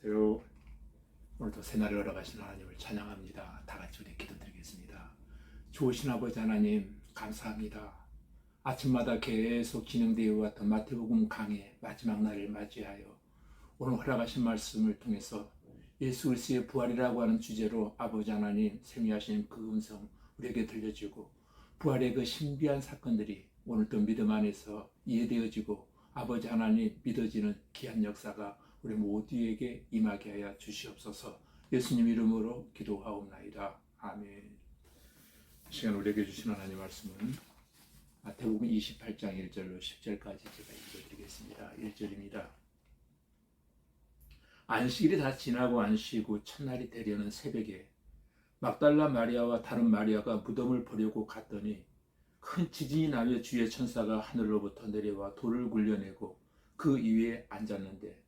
저요 오늘도 새날을 열어가신 하나님을 찬양합니다. 다 같이 우리 기도드리겠습니다. 좋으신 아버지 하나님 감사합니다. 아침마다 계속 진행되어 왔던 마태복음 강의 마지막 날을 맞이하여 오늘 허락하신 말씀을 통해서 예수 그리스도의 부활이라고 하는 주제로 아버지 하나님 생미하신 그 음성 우리에게 들려지고 부활의 그 신비한 사건들이 오늘도 믿음 안에서 이해되어지고 아버지 하나님 믿어지는 귀한 역사가 우리 모두에게 임하게 하여 주시옵소서 예수님 이름으로 기도하옵나이다. 아멘. 이 시간 우리에게 주신 하나님 말씀은 마태복음 28장 1절로 10절까지 제가 읽어드리겠습니다. 1절입니다. 안식일이 다 지나고 안식이고 첫날이 되려는 새벽에 막달라 마리아와 다른 마리아가 무덤을 보려고 갔더니 큰 지진이 나며 주의 천사가 하늘로부터 내려와 돌을 굴려내고 그 위에 앉았는데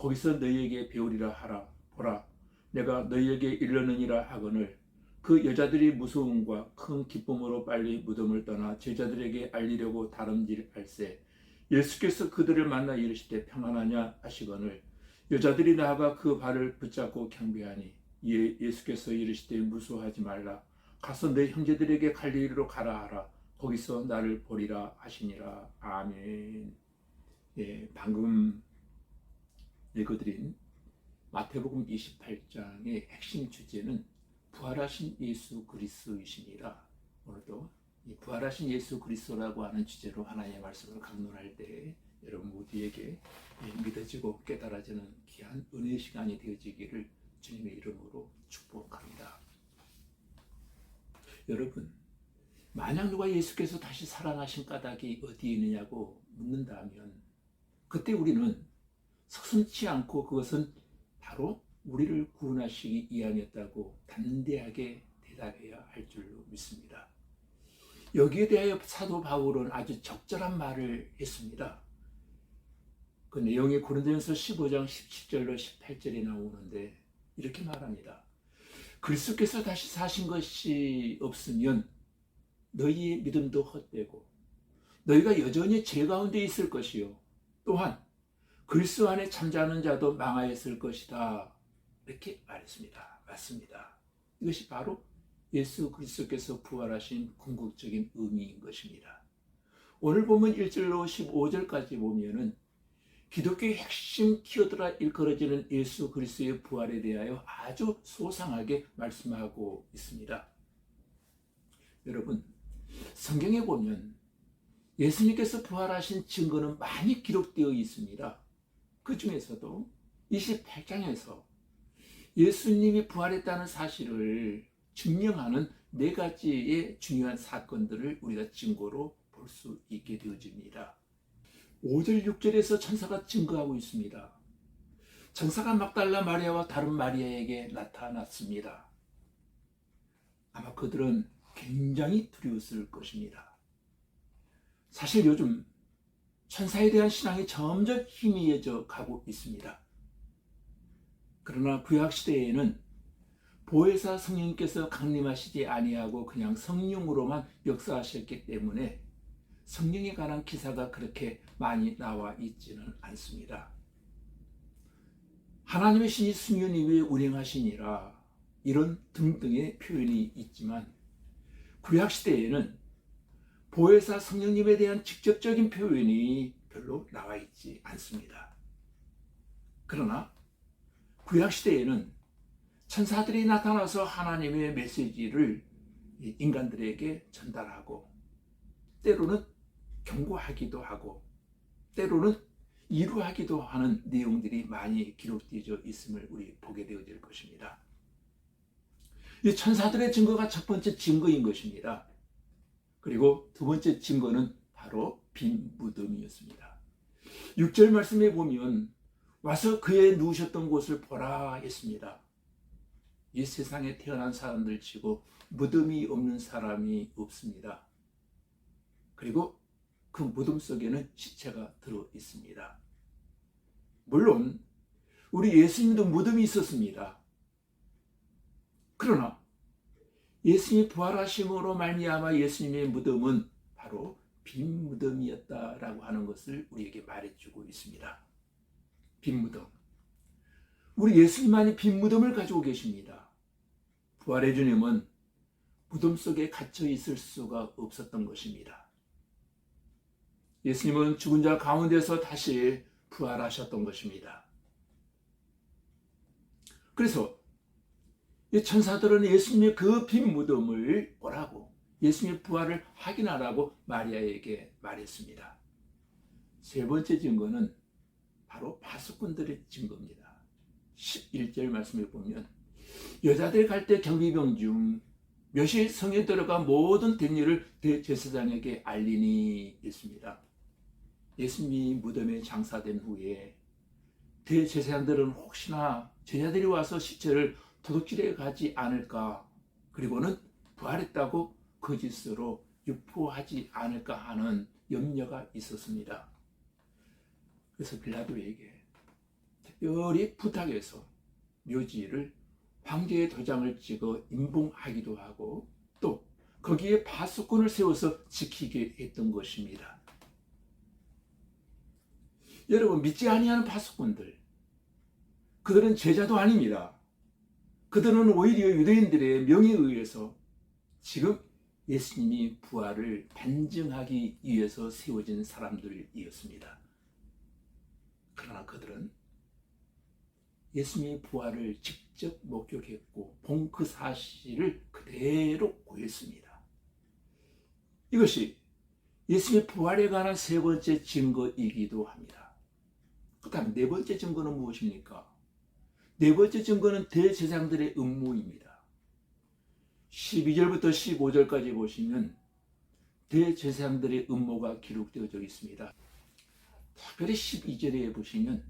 거기서 너희에게 배우리라 하라. 보라, 내가 너희에게 일러느니라 하거늘. 그 여자들이 무서움과 큰 기쁨으로 빨리 무덤을 떠나 제자들에게 알리려고 다름질할세. 예수께서 그들을 만나 이르시되 평안하냐 하시거늘. 여자들이 나아가 그 발을 붙잡고 경배하니 이에 예수께서 이르시되 무서워하지 말라. 가서 내 형제들에게 갈릴리로 가라 하라. 거기서 나를 보리라 하시니라. 아멘. 예 방금 읽어드린 마태복음 28장의 핵심 주제는 부활하신 예수 그리스도이시니라. 오늘도 이 부활하신 예수 그리스도라고 하는 주제로 하나님의 말씀을 강론할 때 여러분 모두에게 믿어지고 깨달아지는 귀한 은혜의 시간이 되어지기를 주님의 이름으로 축복합니다. 여러분, 만약 누가 예수께서 다시 살아나신 까닭이 어디에 있느냐고 묻는다면 그때 우리는 서슴치 않고 그것은 바로 우리를 구원하시기 위함이었다고 담대하게 대답해야 할 줄로 믿습니다. 여기에 대하여 사도 바울은 아주 적절한 말을 했습니다. 그 내용이 고린도전서 15장 17절로 18절에 나오는데 이렇게 말합니다. 그리스도께서 다시 사신 것이 없으면 너희의 믿음도 헛되고 너희가 여전히 죄 가운데 있을 것이요 또한 그리스도 안에 잠자는 자도 망하였을 것이다. 이렇게 말했습니다. 맞습니다. 이것이 바로 예수 그리스도께서 부활하신 궁극적인 의미인 것입니다. 오늘 보면 1절로 15절까지 보면은 기독교의 핵심 키워드라 일컬어지는 예수 그리스도의 부활에 대하여 아주 소상하게 말씀하고 있습니다. 여러분, 성경에 보면 예수님께서 부활하신 증거는 많이 기록되어 있습니다. 그 중에서도 28장에서 예수님이 부활했다는 사실을 증명하는 네 가지의 중요한 사건들을 우리가 증거로 볼 수 있게 되어집니다. 5절, 6절에서 천사가 증거하고 있습니다. 천사가 막달라 마리아와 다른 마리아에게 나타났습니다. 아마 그들은 굉장히 두려웠을 것입니다. 사실 요즘 천사에 대한 신앙이 점점 희미해져 가고 있습니다. 그러나 구약 시대에는 보혜사 성령님께서 강림하시지 아니하고 그냥 성령으로만 역사하셨기 때문에 성령에 관한 기사가 그렇게 많이 나와 있지는 않습니다. 하나님의 신이 수년이 왜 운행하시니라 이런 등등의 표현이 있지만 구약 시대에는 보혜사 성령님에 대한 직접적인 표현이 별로 나와 있지 않습니다. 그러나 구약 시대에는 천사들이 나타나서 하나님의 메시지를 인간들에게 전달하고 때로는 경고하기도 하고 때로는 이루하기도 하는 내용들이 많이 기록되어 있음을 우리 보게 되어질 것입니다. 이 천사들의 증거가 첫 번째 증거인 것입니다. 그리고 두 번째 증거는 바로 빈 무덤이었습니다. 6절 말씀에 보면 와서 그의 누우셨던 곳을 보라 했습니다. 이 세상에 태어난 사람들 치고 무덤이 없는 사람이 없습니다. 그리고 그 무덤 속에는 시체가 들어 있습니다. 물론 우리 예수님도 무덤이 있었습니다. 그러나 예수님이 부활하심으로 말미암아 예수님의 무덤은 바로 빈 무덤이었다라고 하는 것을 우리에게 말해주고 있습니다. 빈 무덤. 우리 예수님만이 빈 무덤을 가지고 계십니다. 부활의 주님은 무덤 속에 갇혀 있을 수가 없었던 것입니다. 예수님은 죽은 자 가운데서 다시 부활하셨던 것입니다. 그래서 이 천사들은 예수님의 그 빈 무덤을 보라고 예수님의 부활을 확인하라고 마리아에게 말했습니다. 세 번째 증거는 바로 바수꾼들의 증거입니다. 11절 말씀을 보면 여자들 갈 때 경비병 중 몇이 성에 들어가 모든 된 일을 대제사장에게 알리니 있습니다. 예수님이 무덤에 장사된 후에 대제사장들은 혹시나 제자들이 와서 시체를 도둑질해 가지 않을까 그리고는 부활했다고 거짓으로 유포하지 않을까 하는 염려가 있었습니다. 그래서 빌라도에게 특별히 부탁해서 묘지를 황제의 도장을 찍어 임봉하기도 하고 또 거기에 파수꾼을 세워서 지키게 했던 것입니다. 여러분 믿지 아니하는 파수꾼들 그들은 제자도 아닙니다. 그들은 오히려 유대인들의 명예에 의해서 지금 예수님이 부활을 반증하기 위해서 세워진 사람들이었습니다. 그러나 그들은 예수님의 부활을 직접 목격했고 본 그 사실을 그대로 고했습니다. 이것이 예수님의 부활에 관한 세 번째 증거이기도 합니다. 그 다음 네 번째 증거는 무엇입니까? 네 번째 증거는 대제사장들의 음모입니다. 12절부터 15절까지 보시면 대제사장들의 음모가 기록되어져 있습니다. 특별히 12절에 보시면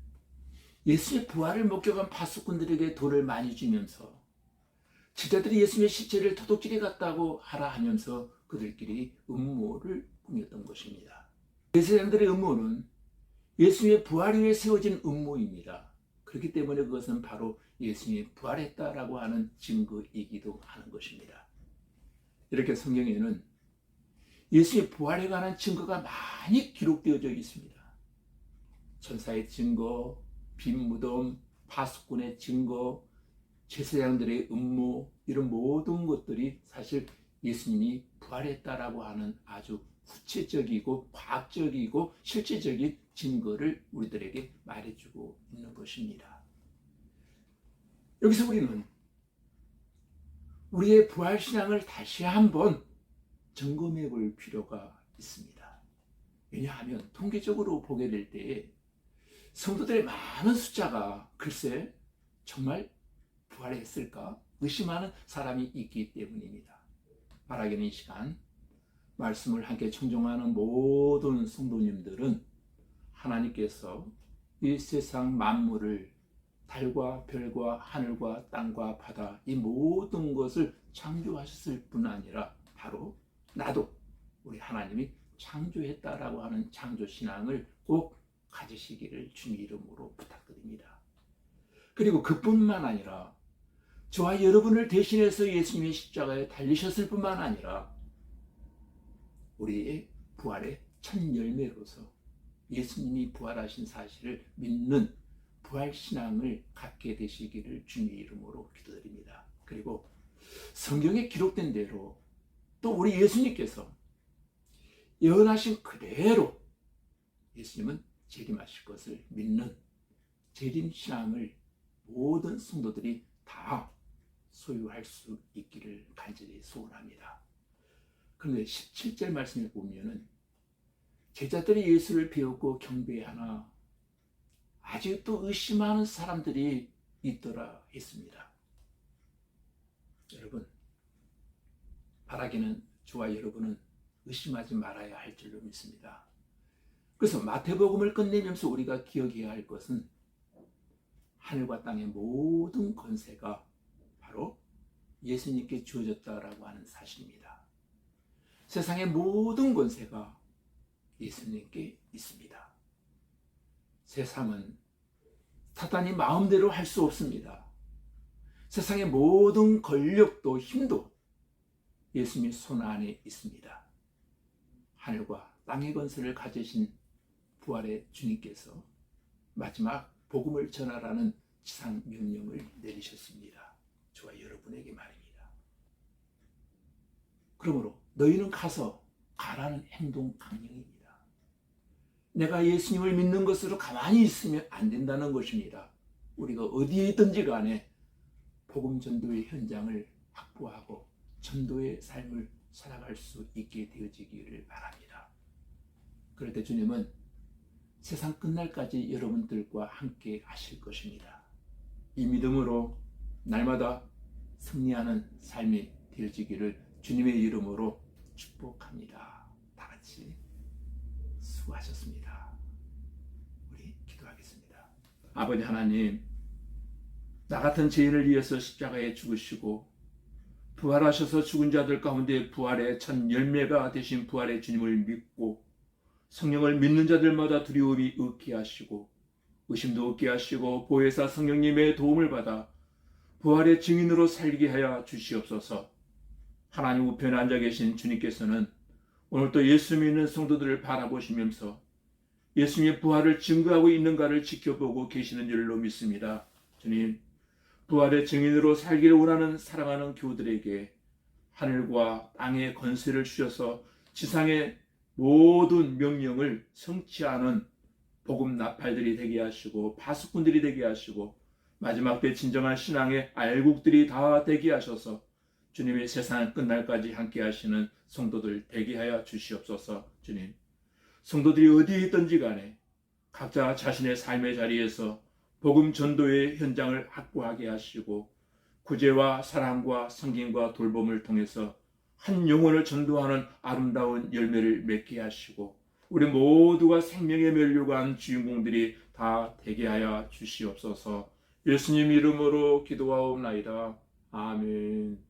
예수의 부활을 목격한 파수꾼들에게 돈을 많이 주면서 제자들이 예수님의 시체를 도둑질해 갔다고 하라 하면서 그들끼리 음모를 꾸몄던 것입니다. 대제사장들의 음모는 예수님의 부활 위에 세워진 음모입니다. 그렇기 때문에 그것은 바로 예수님이 부활했다라고 하는 증거이기도 하는 것입니다. 이렇게 성경에는 예수의 부활에 관한 증거가 많이 기록되어져 있습니다. 천사의 증거, 빈 무덤, 파수꾼의 증거, 제사장들의 음모 이런 모든 것들이 사실 예수님이 부활했다라고 하는 아주 구체적이고 과학적이고 실제적인 증거를 우리들에게 말해주고 있는 것입니다. 여기서 우리는 우리의 부활 신앙을 다시 한번 점검해 볼 필요가 있습니다. 왜냐하면 통계적으로 보게 될 때에 성도들의 많은 숫자가 글쎄 정말 부활했을까 의심하는 사람이 있기 때문입니다. 말하기는 이 시간 말씀을 함께 청종하는 모든 성도님들은 하나님께서 이 세상 만물을 달과 별과 하늘과 땅과 바다 이 모든 것을 창조하셨을 뿐 아니라 바로 나도 우리 하나님이 창조했다라고 하는 창조 신앙을 꼭 가지시기를 주님 이름으로 부탁드립니다. 그리고 그뿐만 아니라 저와 여러분을 대신해서 예수님의 십자가에 달리셨을 뿐만 아니라 우리의 부활의 첫 열매로서 예수님이 부활하신 사실을 믿는 부활 신앙을 갖게 되시기를 주님 이름으로 기도드립니다. 그리고 성경에 기록된 대로 또 우리 예수님께서 예언하신 그대로 예수님은 재림하실 것을 믿는 재림 신앙을 모든 성도들이 다 소유할 수 있기를 간절히 소원합니다. 그런데 17절 말씀을 보면은 제자들이 예수를 배우고 경배하나 아직도 의심하는 사람들이 있더라 했습니다. 여러분, 바라기는 저와 여러분은 의심하지 말아야 할 줄로 믿습니다. 그래서 마태복음을 끝내면서 우리가 기억해야 할 것은 하늘과 땅의 모든 권세가 바로 예수님께 주어졌다라고 하는 사실입니다. 세상의 모든 권세가 예수님께 있습니다. 세상은 사탄이 마음대로 할 수 없습니다. 세상의 모든 권력도 힘도 예수님 손 안에 있습니다. 하늘과 땅의 권세를 가지신 부활의 주님께서 마지막 복음을 전하라는 지상 명령을 내리셨습니다. 저와 여러분에게 말입니다. 그러므로 너희는 가서 가라는 행동 강령입니다. 내가 예수님을 믿는 것으로 가만히 있으면 안 된다는 것입니다. 우리가 어디에 있든지 간에 복음 전도의 현장을 확보하고 전도의 삶을 살아갈 수 있게 되어지기를 바랍니다. 그럴 때 주님은 세상 끝날까지 여러분들과 함께 하실 것입니다. 이 믿음으로 날마다 승리하는 삶이 되어지기를 주님의 이름으로 축복합니다. 다 같이 수고하셨습니다. 우리 기도하겠습니다. 아버지 하나님, 나 같은 죄인을 위해서 십자가에 죽으시고 부활하셔서 죽은 자들 가운데 부활의 첫 열매가 되신 부활의 주님을 믿고 성령을 믿는 자들마다 두려움이 없게 하시고 의심도 없게 하시고 보혜사 성령님의 도움을 받아 부활의 증인으로 살게 하여 주시옵소서. 하나님 우편에 앉아 계신 주님께서는 오늘도 예수 믿는 성도들을 바라보시면서 예수님의 부활을 증거하고 있는가를 지켜보고 계시는 줄로 믿습니다. 주님, 부활의 증인으로 살기를 원하는 사랑하는 교우들에게 하늘과 땅의 권세를 주셔서 지상의 모든 명령을 성취하는 복음 나팔들이 되게 하시고 파수꾼들이 되게 하시고 마지막 때 진정한 신앙의 알국들이 다 되게 하셔서 주님의 세상 끝날까지 함께 하시는 성도들 되게 하여 주시옵소서 주님 성도들이 어디에 있든지 간에 각자 자신의 삶의 자리에서 복음 전도의 현장을 확보하게 하시고 구제와 사랑과 성김과 돌봄을 통해서 한 영혼을 전도하는 아름다운 열매를 맺게 하시고 우리 모두가 생명의 멸류관 주인공들이 다 되게 하여 주시옵소서 예수님 이름으로 기도하옵나이다. 아멘.